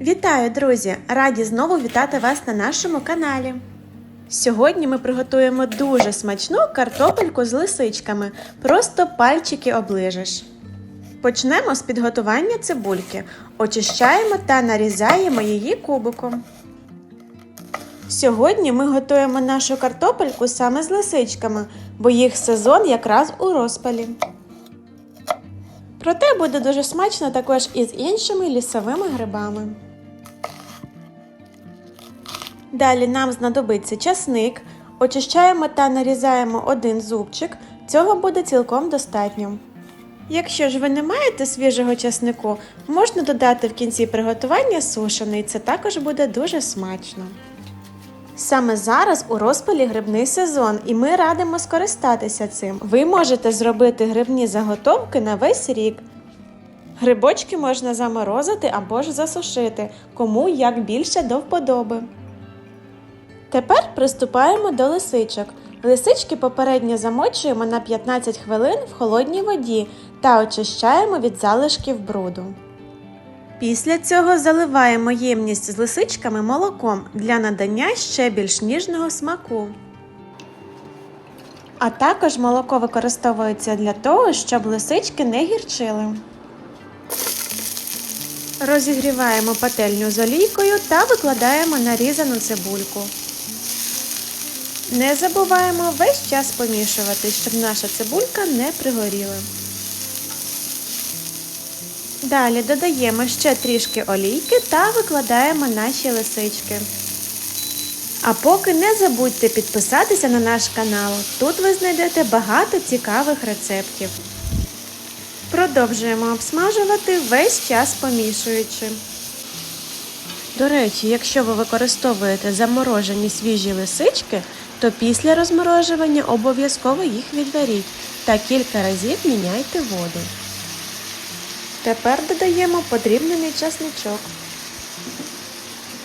Вітаю, друзі! Раді знову вітати вас на нашому каналі. Сьогодні ми приготуємо дуже смачну картопельку з лисичками. Просто пальчики оближеш. Почнемо з підготування цибульки. Очищаємо та нарізаємо її кубиком. Сьогодні ми готуємо нашу картопельку саме з лисичками, бо їх сезон якраз у розпалі. Проте буде дуже смачно також і з іншими лісовими грибами. Далі нам знадобиться часник. Очищаємо та нарізаємо один зубчик. Цього буде цілком достатньо. Якщо ж ви не маєте свіжого часнику, можна додати в кінці приготування сушений, це також буде дуже смачно. Саме зараз у розпалі грибний сезон, і ми радимо скористатися цим. Ви можете зробити грибні заготовки на весь рік. Грибочки можна заморозити або ж засушити, кому як більше до вподоби. Тепер приступаємо до лисичок. Лисички попередньо замочуємо на 15 хвилин в холодній воді та очищаємо від залишків бруду. Після цього заливаємо ємність з лисичками молоком для надання ще більш ніжного смаку. А також молоко використовується для того, щоб лисички не гірчили. Розігріваємо пательню з олійкою та викладаємо нарізану цибульку. Не забуваємо весь час помішувати, щоб наша цибулька не пригоріла. Далі додаємо ще трішки олійки та викладаємо наші лисички. А поки не забудьте підписатися на наш канал. Тут ви знайдете багато цікавих рецептів. Продовжуємо обсмажувати весь час помішуючи. До речі, якщо ви використовуєте заморожені свіжі лисички, то після розморожування обов'язково їх відваріть та кілька разів міняйте воду. Тепер додаємо подрібнений часничок.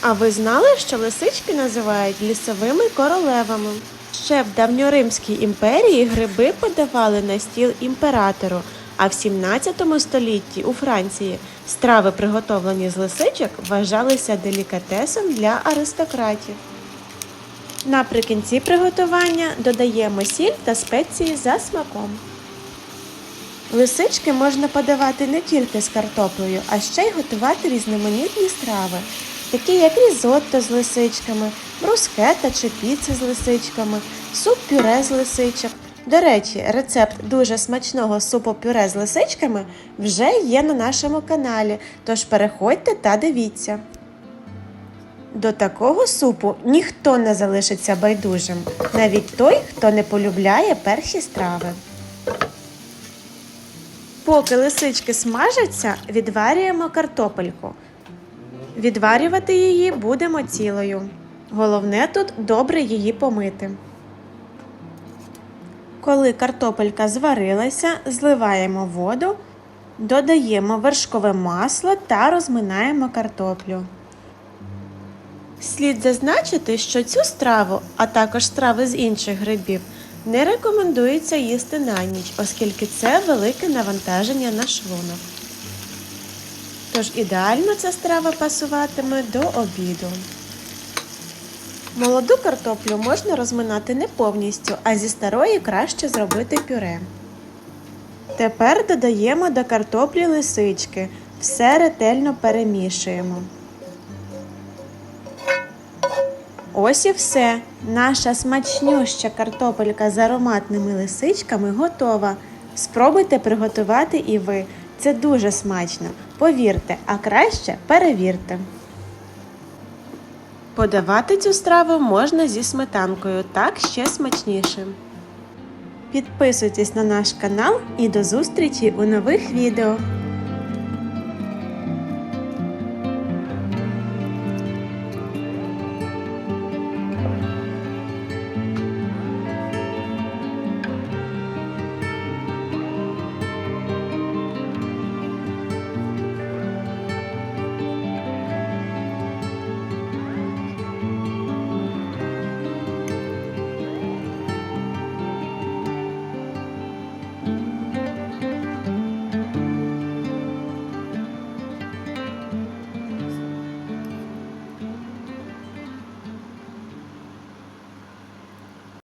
А ви знали, що лисички називають лісовими королевами? Ще в давньоримській імперії гриби подавали на стіл імператору, а в 17 столітті у Франції страви, приготовлені з лисичок, вважалися делікатесом для аристократів. Наприкінці приготування додаємо сіль та спеції за смаком. Лисички можна подавати не тільки з картоплею, а ще й готувати різноманітні страви, такі як різотто з лисичками, брускета чи піци з лисичками, суп-пюре з лисичок. До речі, рецепт дуже смачного супу-пюре з лисичками вже є на нашому каналі, тож переходьте та дивіться. До такого супу ніхто не залишиться байдужим, навіть той, хто не полюбляє перші страви. Поки лисички смажаться, відварюємо картопельку. Відварювати її будемо цілою. Головне тут добре її помити. Коли картопелька зварилася, зливаємо воду, додаємо вершкове масло та розминаємо картоплю. Слід зазначити, що цю страву, а також страви з інших грибів, не рекомендується їсти на ніч, оскільки це велике навантаження на шлунок. Тож ідеально ця страва пасуватиме до обіду. Молоду картоплю можна розминати не повністю, а зі старої краще зробити пюре. Тепер додаємо до картоплі лисички. Все ретельно перемішуємо. Ось і все. Наша смачнюща картопелька з ароматними лисичками готова. Спробуйте приготувати і ви. Це дуже смачно. Повірте, а краще перевірте. Подавати цю страву можна зі сметанкою, так ще смачніше. Підписуйтесь на наш канал і до зустрічі у нових відео.